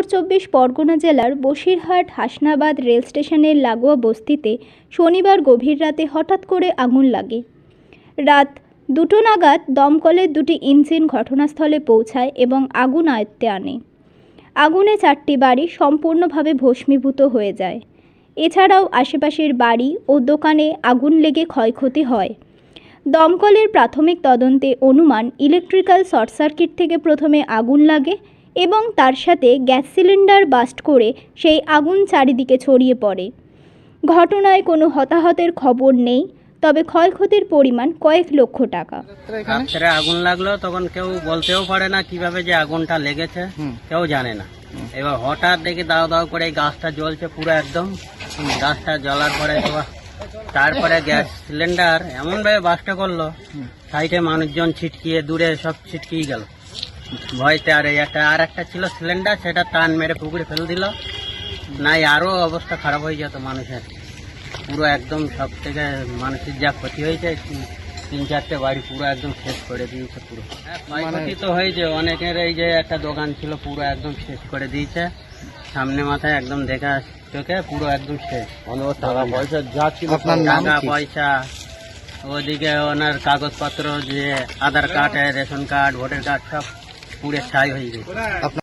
উত্তর চব্বিশ পরগনা জেলার বসিরহাট, হাসনাবাদ রেল স্টেশনের লাগোয়া বস্তিতে শনিবার গভীর রাতে হঠাৎ করে আগুন লাগে। রাত দুটো নাগাদ দমকলের দুটি ইঞ্জিন ঘটনাস্থলে পৌঁছায় এবং আগুন আয়ত্তে আনে। আগুনে চারটি বাড়ি সম্পূর্ণভাবে ভস্মীভূত হয়ে যায়। এছাড়াও আশেপাশের বাড়ি ও দোকানে আগুন লেগে ক্ষয়ক্ষতি হয়। দমকলের প্রাথমিক তদন্তে অনুমান ইলেকট্রিক্যাল শর্ট সার্কিট থেকে প্রথমে আগুন লাগে এবং তার সাথে গ্যাস সিলিন্ডার বাস্ট করে সেই আগুন চারিদিকে ছড়িয়ে পড়ে। ঘটনায় কোনো হতাহতের খবর নেই তবে ক্ষয়ক্ষতির পরিমাণ কয়েক লক্ষ টাকা। রাত্রে আগুন লাগল তখন কেউ বলতেও পারে না কীভাবে যে আগুনটা লেগেছে কেউ জানে না। এবার হঠাৎ দেখি দাও দাও করে এই গাছটা জ্বলছে পুরো একদম। গাছটা জ্বলার পরে এবার তারপরে গ্যাস সিলিন্ডার এমন ভাবে বাসটা করল সাইডে মানুষজন ছিটকিয়ে দূরে সব ছিটকিয়ে গেল। ভয়তে আর এই একটা আর একটা ছিল সিলিন্ডার সেটা টান মেরে পুকুরে ফেলে দিল। নাই আরও অবস্থা খারাপ হয়ে যেত মানুষের। পুরো একদম সব থেকে মানুষের যা ক্ষতি হয়েছে তিন- চারটে বাড়ি পুরো একদম শেষ করে দিয়েছে পুরো। ক্ষয়ক্ষতি তো হয়েছে অনেকের এই যে একটা দোকান ছিল পুরো একদম শেষ করে দিয়েছে। সামনে মাথায় একদম দেখা চোখে পুরো একদম শেষ। টাকা পয়সা যা ছিল টাকা পয়সা। ওদিকে ওনার কাগজপত্র যে Aadhaar card ration card voter card সব পুরো ছাই হয়ে গেছে।